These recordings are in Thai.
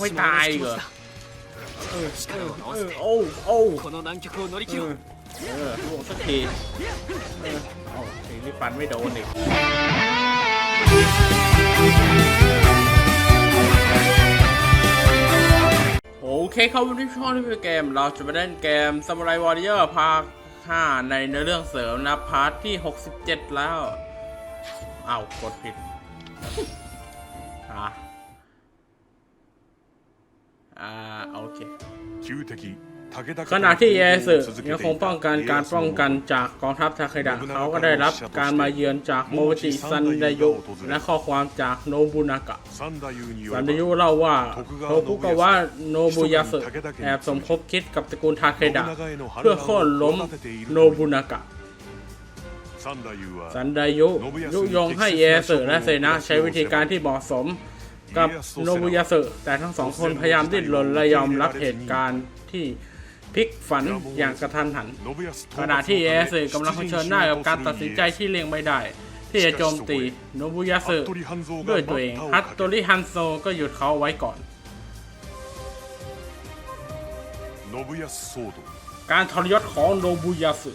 ไม่ตายเหรอเออเออเออโอ้โอ้ この難局を乗り เอ 切ろ อ う เออล่วงสักทีเออเอาทีนี้ฟันไม่โดนอีกโอเคครับวันนี้ช่องที่เป็นเกม เราจะมาเล่นเกม Samurai Warrior ภาค 5 ในเนื้อเรื่องเสริมนะ พาร์ทที่ 67 แล้วอ้าวกดผิด อ่ะ ่าโอเคขณะที่เยสึยังคงป้องกันการป้องกันจากกองทัพทาเคดะเขาก็ได้รับการมาเยือนจากโมจิซันไดยุและข้อความจากโนบุนากะซันไดยุเล่าว่าโทคุกาวะโนบุยาสึแอบสมคบคิดกับตระกูลทาเคดะเพื่อข้อนล้มโนบุนากะซันไดยุยุยงให้เยสึและเซนะใช้วิธีการที่เหมาะสม กับโนบุยาสึแต่ทั้งสองคนพยายามดิ้นรนและยอมรับเหตุการณ์ที่พลิกฝันอย่างกระทันหันขณะที่เอสึกำลังเผชิญหน้ากับการตัดสินใจที่เลี่ยงไม่ได้ ที่จะโจมตีโนบุยาสึด้วยตัวเองฮัตโตริฮันโซก็หยุดเขาไว้ก่อน การทรยศของโนบุยาสึ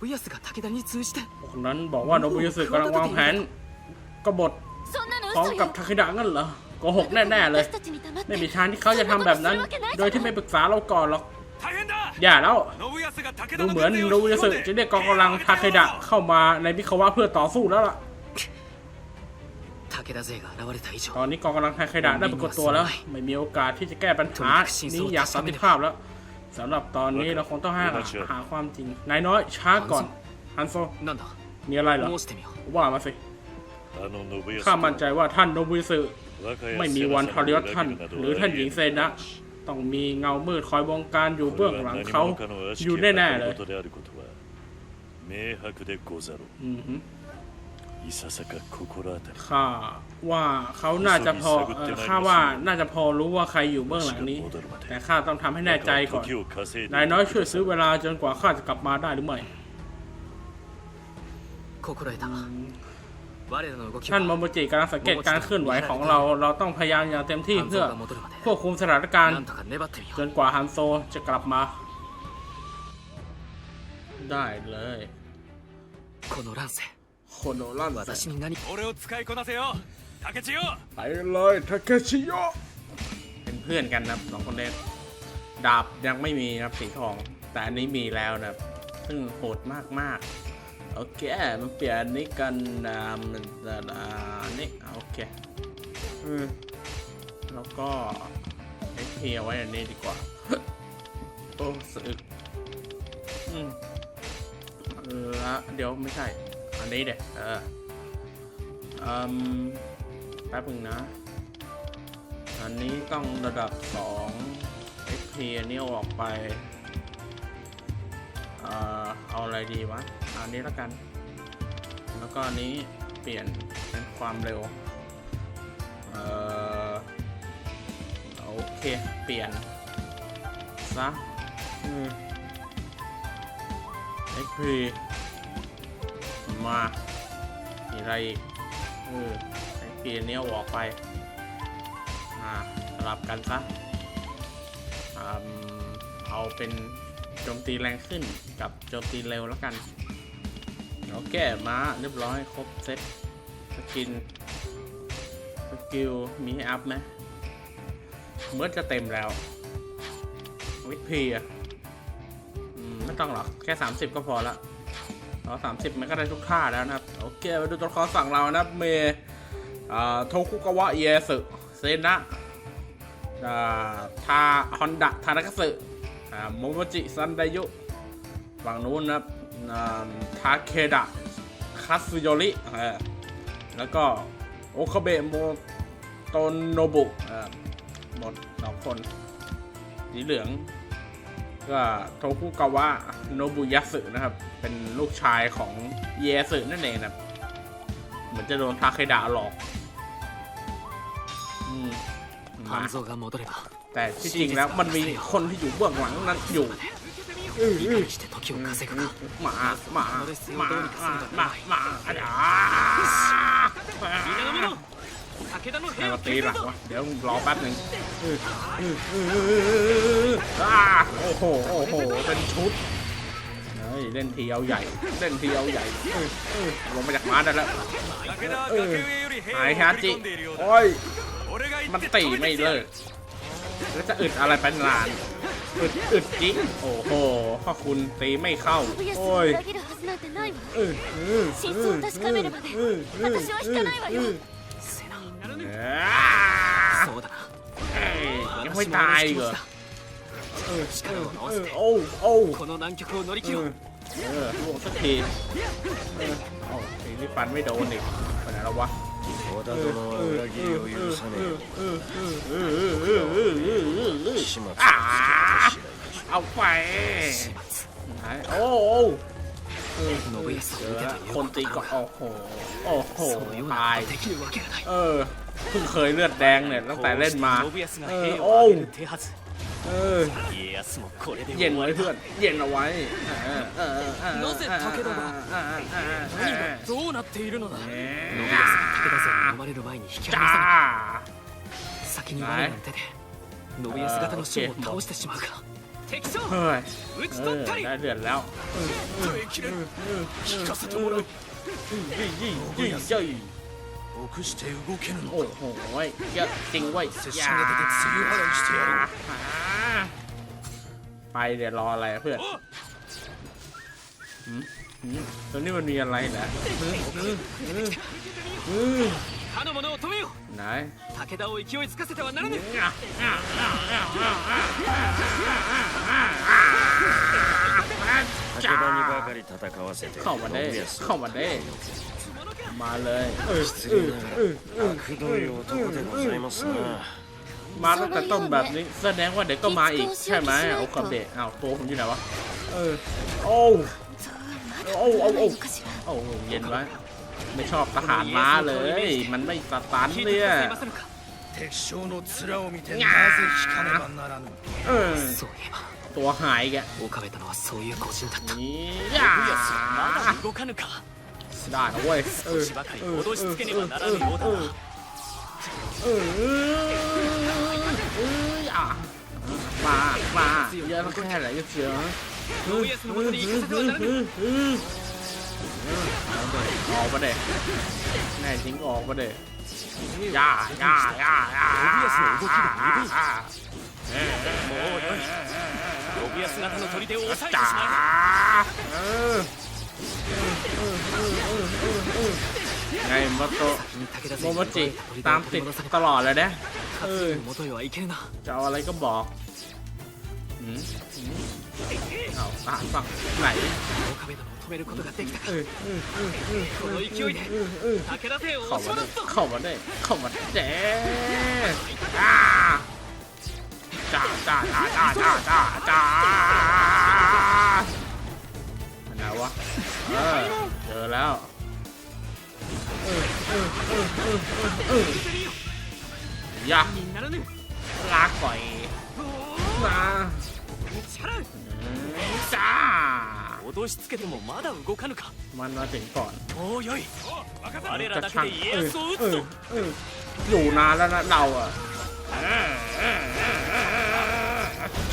信康が武田に通じて พวกนั้นบอกว่าโนบุยาสึกำลังวางแผนกบฏ そんなの พร้อม 嘘 กับ よ ทาคิดะงั้นเหรอโกหกแน่ๆเลย 私たちに黙って ไม่มีทางที่เขาจะทำแบบนั้น โดยที่ไม่ปรึกษาเราก่อนหรอก 大変だ อย่าแล้ว 信康が武 ดูเหมือนโนบุยาสึจะเรียกกองกำลังทาคิดะเข้ามาในมิคาวะเพื่อต่อสู้แล้วล่ะ 武田勢が現れた以上 ตอนนี้กองกำลังไทยไคดะได้ปรากฏตัวแล้ว ไม่มีโอกาสที่จะแก้ปัญหานี้อย่างสันติภาพแล้ว สำหรับตอนนี้เราคงต้องหาหาความจริงนายน้อยช้าก่อนฮันโซมีอะไรหรอว่ามาสิข้ามั่นใจว่าท่านโนบุยสึไม่มีวันทรยศท่าน หรือท่านหญิงเซนะต้องมีเงามืดคอยบงการอยู่เบื้องหลังเขาอยู่แน่ๆเลยข้า ว่าเขาน่าจะพอข้าว่าน่าจะพอรู้ว่าใครอยู่เบื้องหลังนี้ แต่ข้าต้องทำให้แน่ใจก่อนนายน้อยช่วยซื้อเวลาจนกว่าข้าจะกลับมาได้หรือไม่ท่านโมโมจิกำลังสังเกตการเคลื่อนไหวของเรา เราต้องพยายามอย่างเต็มที่เพื่อควบคุมสถานการณ์ จนกว่าฮันโซจะกลับมา ได้เลยโคโนรันเซโคโนรันเซ ทาเคชิโอไปเลยทาเคชิโยเป็นเพื่อนกันนะสองคนเล็กดาบยังไม่มีนะครับสีทอง แต่อันนี้มีแล้วนะซึ่งโหดมากๆ โอเค มันเปลี่ยนนี้กันนะมันจะอันนี้โอเคอแล้วก็ไอเพียไว้อันนี้ดีกว่าโอ้สึกอืมละเดี๋ยวไม่ใช่ อันนี้เด็กเอออืม ป๊บนึงนะ อันนี้ต้องระดับ 2 XP อันนี้เอาออกไปเอ่อเอาอะไรดีวะเอาอันนี้แล้วกัน แล้วก็อันนี้เปลี่ยนเป็นความเร็วเอ่อโอเค เปลี่ยน ซะอืม XP มา มีอะไรอีกเออ XP อันนี้ออกไปอาสลับกันซะอเอาเป็นโจมตีแรงขึ้นกับโจมตีเร็วแล้วกันโอเคมาเรียบร้อยครบเซ็ตสกินสกิลมีให้อัพไหมเมื่อจะเต็มแล้ว วิธีอะไม่ต้องหรอก แค่ 30 ก็พอละเรา30มันก็ได้ทุกท่าแล้วนะครับ โอเค มาดูตัวละครสั่งเรานะครับเมย์ โทคุกาวะเยสึเซนะทาฮอนดะทานากสึโมโมจิซันไดยุฝั่งนู้นนะครับทาเคดะคัตสึโยริแล้วก็โอคาเบะโมโตโนบุหมดสองคนสีเหลือง ก็โทคุกาวะโนบุยะสึนะครับ เป็นลูกชายของเยสึนั่นเองนะเหมือนจะโดนทาเคดะหลอก แต่ที่จริงแล้วมันมีคนที่อยู่เบื้องหลังนั้นอยู่มา มา มา มา มาอ่าใครมาตีหมางวะเมามยวรมาป๊บหมามงโามาหโอ้โหมป็นชุด เฮ้ย เล่นทีเอาใหญ่ เล่นทีเอาใหญ่ลงมาจากม้าได้แล้วไอ้ฮาจิ โอ้ย มัน って ตี 止 ไม่ めてや เลิ る กแล้วจะอึดอะไรเป็นนานอึดอึดจิกโอ้โหพ่อคุณตีไม่เข้า 信康 โอ้ を ย 裏切るはずなんてないわ อื้ออื้อ 真相を確かめるまで私は引かないわよセナ อ่า そうだな เอ้ยยัง 私 ไม่ も ตาย 同 อี じ ก 気 เหร 持 อ ちだ เออ 力を合わ เอ せ อ て โอ้โอ้ この難局を乗り เอ 切ろ อ う เออลวงสักทีเออโอ้ทีนี้ฟันไม่โดนอีกไปไหนแล้ววะ 織田殿は裏切りを許さねえ始末をつけた次第 เอาไป 始末 ไหนโอ้โอ้เออ 信康 เจ を อ 撃て แล้ว という คน こと ตี だ ก็ ろう โอ้โหโอ้โห がそのような ตาย ことできるわけがない เออเพิ่งเคยเลือดแดงเนี่ยตั้งแต่เล่นมา こうして信康が เออ 兵 โอ้ を挙げる手はず เออ 家康もこれで เย็น 終わ ไว้ り เพื่อ だ นเย็นเอาไว้เออเออเออเออ なぜ武田がเออเออเออ 何がどうなっているのだ信 เอ 康が武田勢にอ 生まれる前に引き離 จ้า さない先に我らの手で信康方の将を倒してしまうか敵将 เฮ้ย 討ち เอ 取 อ ったり ได้เดือดแล้ว 耐えきれる聞かせてもらう ยี่ยี่ยี่ยี่ 臆して動けぬの โอ้โหเยอะจริงเว้ย 拙者が出て梅雨払いしてやろう ไปเดี๋ยวรออะไรอะเพื่อน お หืมตัวนี้มันมีอะไรเหรอหืมหืมหืมหืม 他の者を止めよ ไหน 武田を勢いつかせてはならぬ武田にばかり戦わせて เข้ามาได้ 信康 เข้ามาได้มาเลยเออ 失 เอ 礼 อ なが เอ ら อเออ 悪どい男でございますな มาตั้งแต่ต้นแบบนี้ แสดงว่าเด็กก็มาอีกใช่ไหมเอาคาเบะเอาโตผมอยู่ไหนวะ เออ โอ้โอ้โอ้โอ้โอ้เย็นไว้ไม่ชอบทหารม้าเลย มันไม่สตันเลยเนี่ยตัวหายแกนี่ย่าได้นะเว้ยเอเออเออเออเออ มามาเยอะมันก็แค่ไหนก็เสียงเอาไปออกมาเด็กแน่จริงออกมาเด็กย่าย่าย่าย่าจ๋าไงมาโตโมโมจิตามติดตลอดเลยนะ จะเอาอะไรก็บอกอือืเอาตาฝั่งไหนเข้ามาได้เข้ามาได้เข้ามาได้แจ๊จ้าจ้าจ้าจ้าจ้าจ้าจ้าอันไหวะเจอแล้ว ยะ にならぬ ลาก่อยมา 打ち払う อืมจ้า 脅しつけてもまだ動かぬか มันมาถึงก่อน もうよい我 จะ らだけ ช่าง で家 เออ 康を撃 เอ つ อ ぞ เอออยู่นานแล้วนะเราอ่ะ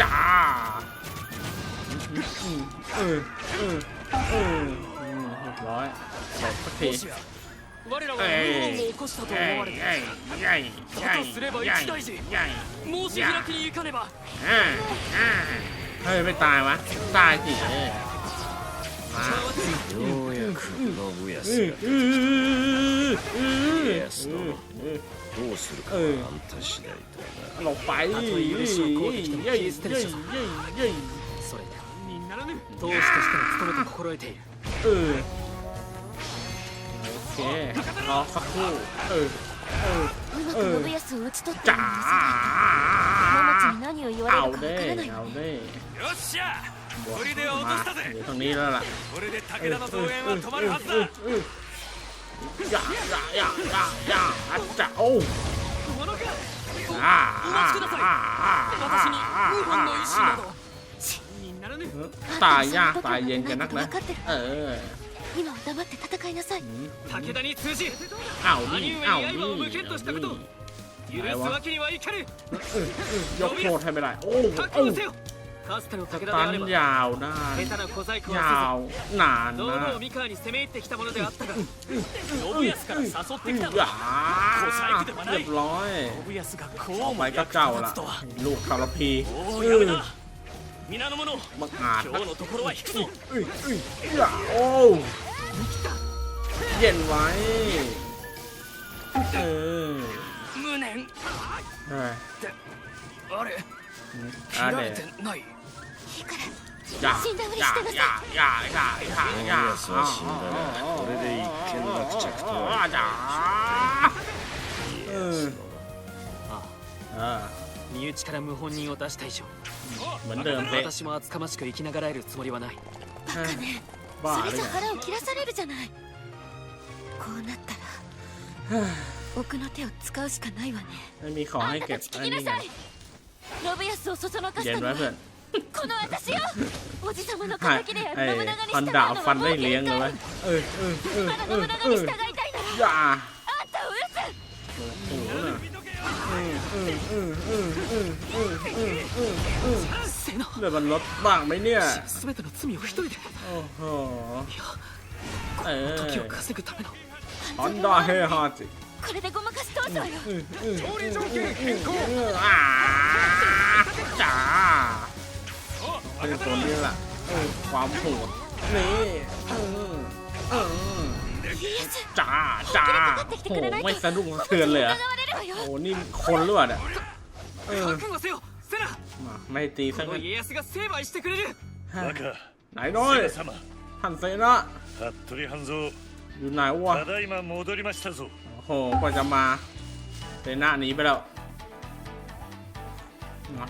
จ้าเออเออเออเรียบร้อยจบสักที 我らは謀反を起こしたと เอ้ย 思われている เอ้ยใหญ่ใหญ่ だとすれば ใหญ่ 一大事 ใหญ่ 申し開きに行かねば อ่าอ่าเฮ้ยไม่ตายวะตายสิเออมา ようやく信 อือ 康 อือ が อืออือ 家康殿どうするかはあんた次第だ หลบไปเย้ยเย้ยเย้ยเย้ย それでにならぬ当主としての務めと心得ている เครอสักครู่เออเออเออจ๋าเอาเด้เอาเด้บวกมาอยู่ตรงนี้แล้วล่ะอย่าอย่าอย่าอย่าอย่าอัจจะโอ้ตายยากตายเย็นกันนักนะเออ 今は黙って戦いなさい อืม 武田に通じ อ้าวนี่ 兄上 อ้าว に นี่ 刃を向けんとしたこと許すわけにはいかぬ ยกโทษให้ไม่ได้ โอ้ 覚 โอ้ 悟せよかつての武田で ตั あ น れば ยาวนาน 下手な小細工 ยา は ว นาน せず堂 นะ 々三河に攻め入ってきたものであったが信康から誘ってきたの อย่า 小細工ではな เรี い ยบร้อย 信康がこ ต่อ う ไป も ก็ 役 เจ้า 立 ละ つとは ลูกทรพี おおやめだ 皆の者、ま、今日のところは引くぞ。ういういうやおうできたเย็無念あれ。切られ。てないいい死んだふりしてなさいやいやいやいやいやや死んだなこれ。で一件落着とはああ身内から謀反人を出した以上 เหมือนเดิมเป๊ะ 私も厚かましく生きながらえるつもりはないバカねบ้า そ เล れ ย じゃ ไง 腹を切らされるじゃないこうなったら奥の手を使うしかないわね ไม่มีของ あ ให้ んた เก็ た บ ち อั 聞 น きな นี้ไง さい信康をそそのかし เย็ た น の ไว้ は เพื่อน この私よおじ様の ให้ 敵である ไอ้ 信長に ฟัน 従うの ดาบ は ฟัน も ได้ う เลี้ยง 限 เลย 界 เว้ยเออเออเออ まだ เออ 信長 เอ に อ 従いたいなら อย่า เลือดมันลดบ้างไหมเนี่ยโอ้โหเออฮอนด้าเฮฮาจิこれでごまかし通すわよ調理条件変更あーじเป็นตัวนี้แหละความโหดนี่ จ้าจ้าโอ้ไม่สะดุ้งสะเทือนเลยอโอ้นี่คนหรือะไม่าเนี่ยเออนายน้อยสันิดไหนน้อยท่านเซนะอยู่ไหนวะโอ้โหกว่าจะมาเซนะหนีไปแล้ว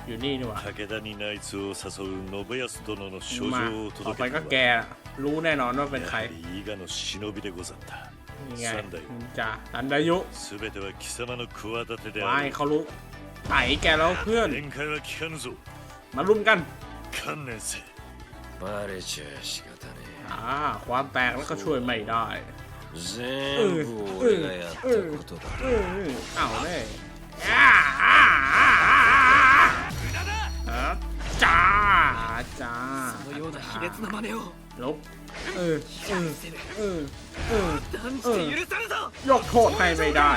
อยู่นี่ดีกว่ามาต่อไปก็แก รู้แน่นอนว่าเป็นใคร やはり伊賀の忍びでござった นี่ไง 三代 จ่าอันดายุ 全ては貴様の企てで ไม่ ある เขารู้ไถแกแล้วเพื่อน 限界は効かぬぞ มารุมกัน 観念せバレちゃ仕方ね อ่าความแตกแล้วก็ช่วยไม่ได้ え全部俺がやったことだ เออเอาเลยอ่าอ่าอ่าอ่าจ้าจ้า そのような卑劣な真似を ลบเออเออเออเออยกโทษให้ไม่ได้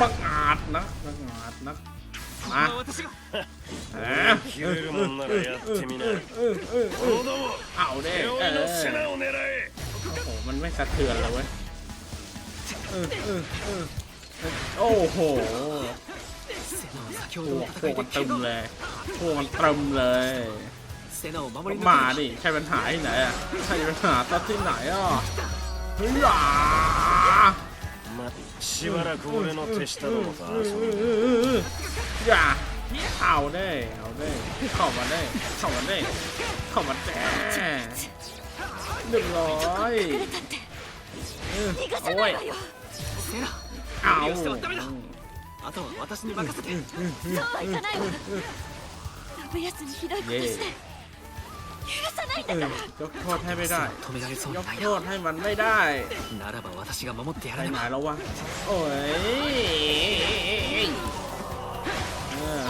บังอาจนะบังอาจนะมาเอาเด้เออโอ้มันไม่สะเทือนเลยเว้ยโอ้โหพวกมันตึมเลยพวกมันตึมเลย มา く ดิใช่ปัญหาที่ไหนอ่ะใช่ปัญหาตอนที่ไหนอ่ะเฮ้ยอ่ะ ましばらく俺の手下どもと遊ぶ อย่าเอาได้เอาได้เข้ามาได้เข้ามาได้เข้ามาได้เรียบร้อย 隠れたって เออ 逃がさ โอ้ ない ยわよセナ เอา 無理をしてはダメだあとは私に任せてそうはいかないわ信康にひどいことして許さないん เออยกโทษให้ไม่ได้ยกโทษให้มันไม่ได้ใคไหนแล้ววะโอ้ยเออ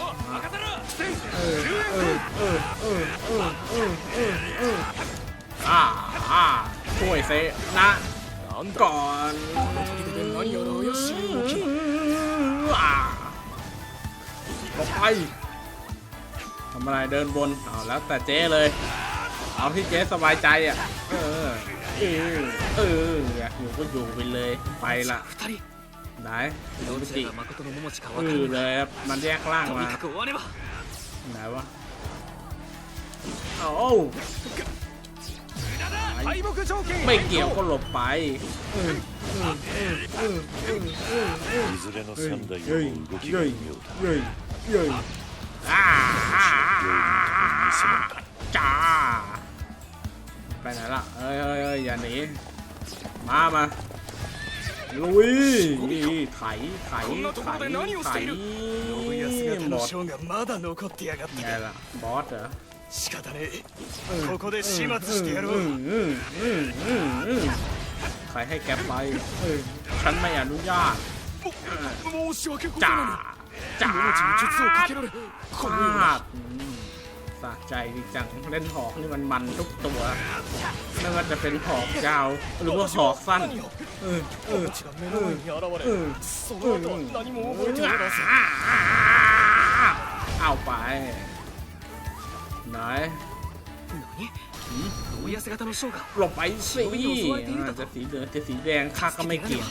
เออเออเออเออเออเออเออเอออ่าอ่าช่วยเซนะก่อนต่อไปทำอะไรเดินบนเอาแล้วแต่เจ๊เลย เอาที่เจ๊สบายใจอ่ะ เออ เออ เอออยากอยู่ก็อยู่ไปเลย ไปละ 二人 ไหน ど ดู ち สิ らが誠の桃地か เอ 分か อ る เลยครับมันแยกร่าง と มา にかく終われば ไหนวะเอา 敗北条件 ไม่เกี่ยวก็หลบไปเออ いずれの三代 เฮ้ย も動き เฮ้ が ย 妙だ เฮ้ยเฮ้ยอ่าจ้า ไปไหนล่ะเอ้ยเอ้ยเอ้ยอย่าหนีมามาลุยไถไถไถไถ 信康 ห 方 ม の ด 将がまだ残ってやがっ ไง た ล่ะบอสเหรอ 仕方ねえここで始末してやろ อื う มอืมอืมอืมอืมใครให้แกไปเออฉันไม่อนุญาต 申し訳ござ จ้า らぬ จ้า 命に術をかけられこのよう ฟา な ดอืม ะใจจริงจังเล่นหอกนี่มันมันทุกตัว ไม่ว่าจะเป็นหอกยาว หรือว่าหอกสั้นเออาไปไหนหลบไปสิจะสีเหลืองจะสีแดงข้าก็ไม่เกี่ยว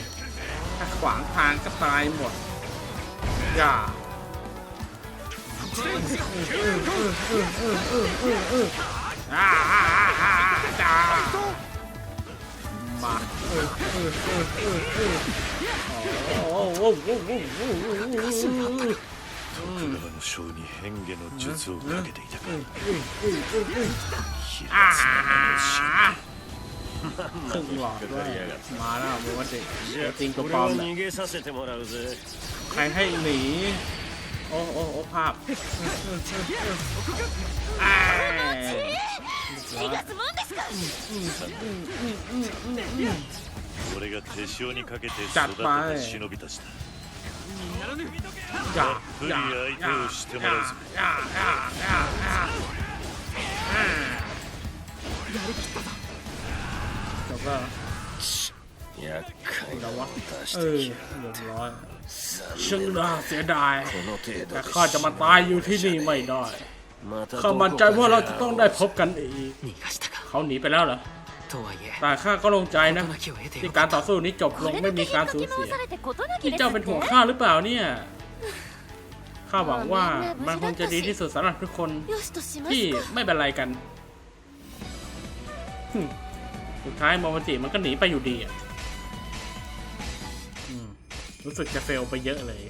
ถ้าขวางทางก็ตายหมดอย่า ああああだまあ、ああだまあ。まあ。まあ。まあ。ま化ま術まかまてまたま平まのまにまんまと引まかまりまがまたまあなまうまっまじまあこれを逃げさせてもらうぜはいはいね โอ้โอ้โอ้ภาพอ้าย 気が済むんですか俺が手塩にかけてจัด 育て ไป た忍びたちだ อย่า 不利相手をしてもらうぞ อย่าอย่าอย่าอย่าอ่าแล้วก็ 厄介 แล้ な ววะ 出し เอ て อ きや เรียบร้อย 残 ช่งน่าเสียดาย แต่ข้าจะมาตายอยู่ที่นี่ไม่ได้ ข้ามั่นใจว่าเราจะต้องได้พบกันอีก เขาหนีไปแล้วเหรอ แต่ข้าก็ลงใจนะ ที่การต่อสู้นี้จบลงไม่มีการสูญเสีย ที่เจ้าเป็นห่วงข้าหรือเปล่าเนี่ยข้าหวังว่ามันคงจะดีที่สุดสำหรับทุกคนที่ไม่เป็นไรกัน สุดท้ายมอวันติมันก็หนีไปอยู่ดีอะ รู้สึกจะเฟลไปเยอะเลย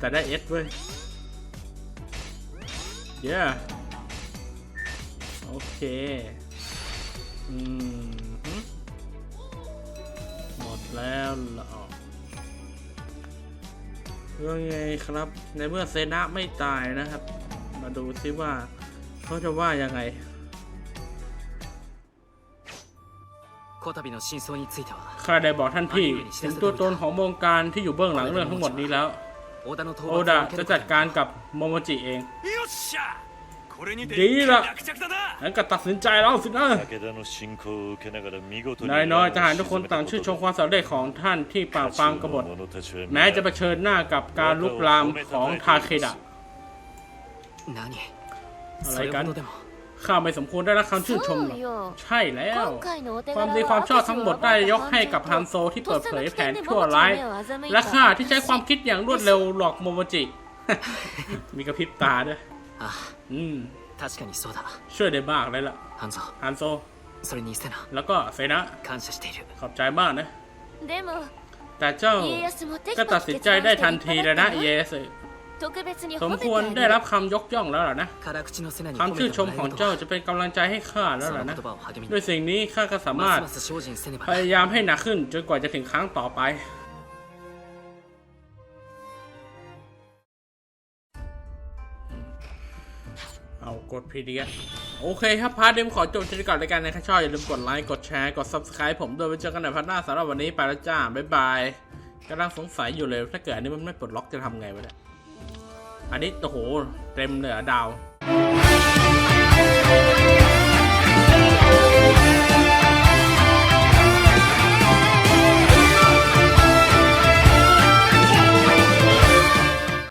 แต่ได้เอสเว้ย เย้โอเค อืม หมดแล้วเหรอเรื่องไงครับ ในเมื่อเซนะไม่ตายนะครับ มาดูซิว่า เขาจะว่ายังไง ข้าได้บอกท่านพี่ถึงตัวตนของวงการที่อยู่เบื้องหลังเรื่องทั้งหมดนี้แล้ว โอดะจะจัดการกับโมโมจิเอง ดีละงั้นก็ตัดสินใจแล้วสินะนายน้อยทหารทุกคนต่างชื่นชมความสำเร็จของท่านที่ปราบปรามกบฏ แม้จะเผชิญหน้ากับการลุกลามของทาเคดะอะไรกัน ข้าไม่สมควรได้รับคำชื่นชมหรอใช่แล้ว ความดีความชอบทั้งหมดได้ยกให้กับฮันโซที่เปิดเผยแผนชั่วร้าย และข้าที่ใช้ความคิดอย่างรวดเร็วหลอกโมโมจิ มีกระพริบตาด้วยอืมช่วยได้มากเลยล่ะฮันโซแล้วก็เซนะขอบใจมากนะ แต่เจ้าก็ตัดสินใจได้ทันทีเลยนะเยส สมควรได้รับคำยกย่องแล้วหรอนะคำชื่นชมของเจ้าจะเป็นกำลังใจให้ข้าแล้วหรอนะด้วยสิ่งนี้ข้าก็สามารถพยายามให้หนักขึ้นจนกว่าจะถึงครั้งต่อไปเอากดพีดีโอเคครับพาร์ทเดมขอจบชิ้นก่อนรายการในะครัชอบอย่าลืมกดไลค์ กดแชร์ กด subscribe ผมด้วยไว้เจอกันในพาร์ทหน้าสำหรับวันนี้ไปแล้วจ้า บ๊ายบายกำลังสงสัยอยู่เลย ถ้าเกิดอันนี้มันไม่ปลดล็อกจะทำไงวะเนี่ย อันนี้โอ้โหเต็มเลยอะดาว